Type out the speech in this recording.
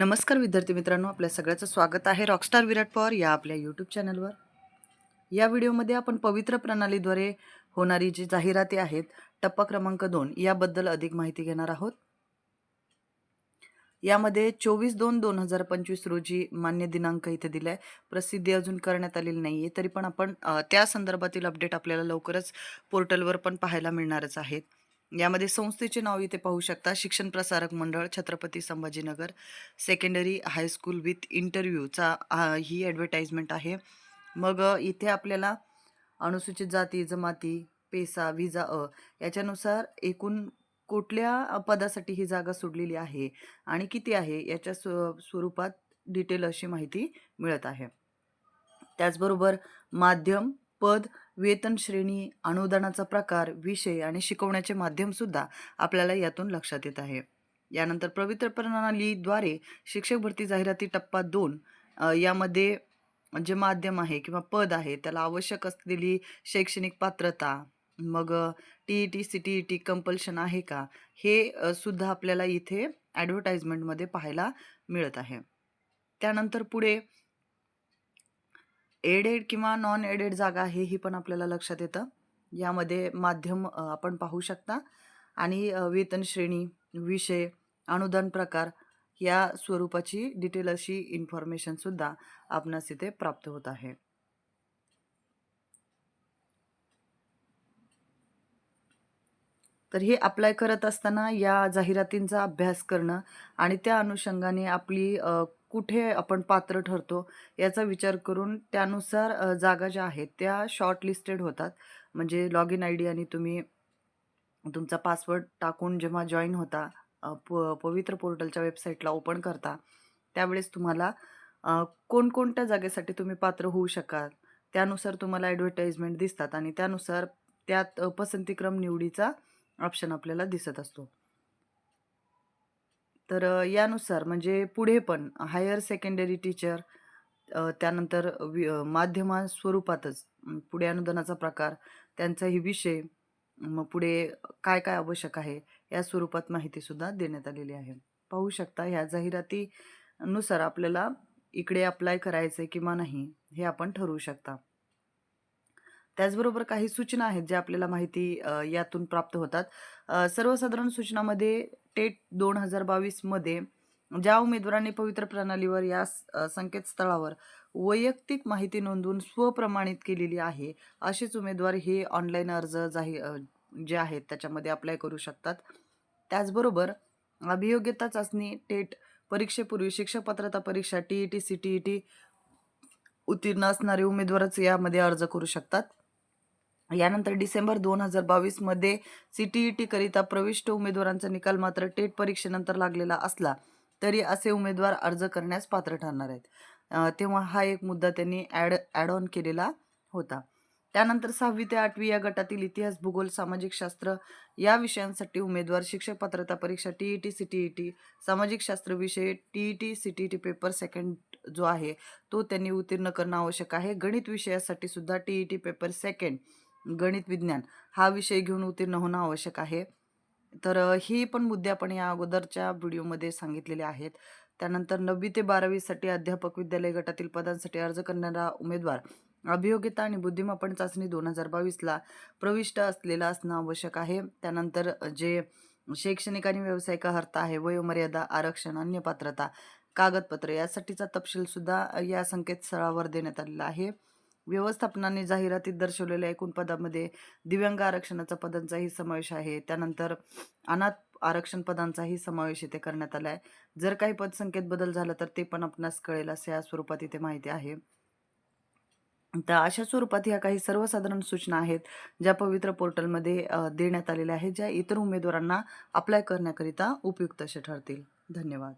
नमस्कार विद्यार्थी मित्रांनो आपल्या सगळ्याचं स्वागत आहे रॉकस्टार विराट पवार या आपल्या यूट्यूब चॅनलवर या व्हिडिओमध्ये आपण पवित्र प्रणालीद्वारे होणारी जी जाहिराती आहेत टप्पा क्रमांक दोन याबद्दल अधिक माहिती घेणार आहोत. यामध्ये चोवीस दोन दोन हजार पंचवीस रोजी मान्य दिनांक इथे दिलाय. प्रसिद्धी अजून करण्यात आलेली नाही आहे तरी पण आपण त्या संदर्भातील अपडेट आपल्याला लवकरच पोर्टलवर पण पाहायला मिळणारच आहेत. यामध्ये संस्थेचे नाव इथे पाहू शकता. शिक्षण प्रसारक मंडळ Chhatrapati Sambhajinagar secondary high school with इंटरव्ह्यूचा ही ॲडव्हर्टाइजमेंट आहे. मग इथे आपल्याला अनुसूचित जाती जमाती पेसा विजा अ याच्यानुसार एकूण कुठल्या पदासाठी ही जागा सोडलेली आहे आणि किती आहे याच्या स्व स्वरूपात डिटेल अशी माहिती मिळत आहे. त्याचबरोबर माध्यम पद वेतन श्रेणी अनुदानाचा प्रकार विषय आणि शिकवण्याचे माध्यमसुद्धा आपल्याला यातून लक्षात येत आहे. यानंतर पवित्र प्रणालीद्वारे शिक्षक भरती जाहिराती टप्पा दोन यामध्ये जे माध्यम आहे किंवा पद आहे त्याला आवश्यक असलेली शैक्षणिक पात्रता मग T E T C T E T compulsion आहे का? हे सुद्धा आपल्याला इथे ॲडव्हर्टाइजमेंटमध्ये पाहायला मिळत आहे. त्यानंतर पुढे एडेड किंवा नॉन एडेड जागा हेही पण आपल्याला लक्षात येतं. यामध्ये माध्यम आपण पाहू शकता. आणि वेतन श्रेणी विषय अनुदान प्रकार या स्वरूपाची डिटेल अशी इन्फॉर्मेशनसुद्धा आपणास इथे प्राप्त होत आहे. तर हे अप्लाय करत असताना या जाहिरातींचा अभ्यास करणं आणि त्या अनुषंगाने आपली कुठे आपण पात्र ठरतो याचा विचार करून त्यानुसार जागा ज्या आहेत त्या शॉर्ट लिस्टेड होतात. म्हणजे लॉग इन आय डी आणि तुम्ही तुमचा पासवर्ड टाकून जेव्हा जॉईन होता प पवित्र पोर्टलच्या वेबसाईटला ओपन करता त्यावेळेस तुम्हाला कोणकोणत्या जागेसाठी तुम्ही पात्र होऊ शकाल त्यानुसार तुम्हाला ॲडव्हर्टाइजमेंट दिसतात आणि त्यानुसार त्यात पसंतीक्रम निवडीचा ऑप्शन आपल्याला दिसत असतो. तर यानुसार म्हणजे पुढे पण हायर सेकंडरी टीचर त्यानंतर वि माध्यमा स्वरूपातच पुढे अनुदानाचा प्रकार त्यांचाही विषय मग पुढे काय काय आवश्यक आहे या स्वरूपात माहितीसुद्धा देण्यात आलेली आहे. पाहू शकता ह्या जाहिरातीनुसार आपल्याला इकडे अप्लाय करायचं आहे किंवा नाही हे आपण ठरवू शकता. त्याचबरोबर काही सूचना आहेत ज्या आपल्याला माहिती यातून प्राप्त होतात. सर्वसाधारण सूचनामध्ये टेट दोन हजार बावीसमध्ये ज्या उमेदवारांनी पवित्र प्रणालीवर या स- संकेतस्थळावर वैयक्तिक माहिती नोंदवून स्वप्रमाणित केलेली आहे असेच उमेदवार हे ऑनलाईन अर्ज जाहीर जे आहेत त्याच्यामध्ये अप्लाय करू शकतात. त्याचबरोबर अभियोग्यता चाचणी टेट परीक्षेपूर्वी शिक्षक पात्रता परीक्षा T E T C T E T उत्तीर्ण असणारे उमेदवारच यामध्ये अर्ज करू शकतात. यानंतर डिसेंबर दोन हजार बावीसमध्ये सी टी ई टीकरिता प्रविष्ट उमेदवारांचा निकाल मात्र टेट परीक्षेनंतर लागलेला असला तरी असे उमेदवार अर्ज करण्यास पात्र ठरणार आहेत. तेव्हा हा एक मुद्दा त्यांनी ॲड ॲड ऑन केलेला होता. त्यानंतर सहावी ते आठवी या गटातील इतिहास भूगोल सामाजिक शास्त्र या विषयांसाठी उमेदवार शिक्षक पात्रता परीक्षा T E T C T E T सामाजिक शास्त्र विषय T E T C T E T paper second जो आहे तो त्यांनी उत्तीर्ण करणं आवश्यक आहे. गणित विषयासाठी सुद्धा T E T paper second गणित विज्ञान हा विषय घेऊन उत्तीर्ण होणं आवश्यक आहे. तर ही पण मुद्दे आपण या अगोदरच्या व्हिडिओमध्ये सांगितलेले आहेत. त्यानंतर नववी ते बारावीसाठी अध्यापक विद्यालय गटातील पदांसाठी अर्ज करणारा उमेदवार अभियोग्यता आणि बुद्धिमापन चाचणी दोन हजार बावीसला प्रविष्ट असलेला असणं आवश्यक आहे. त्यानंतर जे शैक्षणिक आणि व्यावसायिक अर्हता आहे वयोमर्यादा आरक्षण अन्य पात्रता कागदपत्र यासाठीचा तपशीलसुद्धा या संकेतस्थळावर देण्यात आलेला आहे. व्यवस्थापनाने जाहिरातीत दर्शवलेल्या एकूण पदामध्ये दिव्यांग आरक्षणाचा पदांचाही समावेश आहे. त्यानंतर अनाथ आरक्षण पदांचाही समावेश इथे करण्यात आला आहे जर काही पदसंख्येत बदल झाला तर ते पण आपणास कळेल असे या स्वरूपात इथे माहिती आहे. तर अशा स्वरूपात ह्या काही सर्वसाधारण सूचना आहेत ज्या पवित्र पोर्टलमध्ये देण्यात आलेल्या आहेत ज्या इतर उमेदवारांना अप्लाय करण्याकरिता उपयुक्त असे ठरतील. धन्यवाद.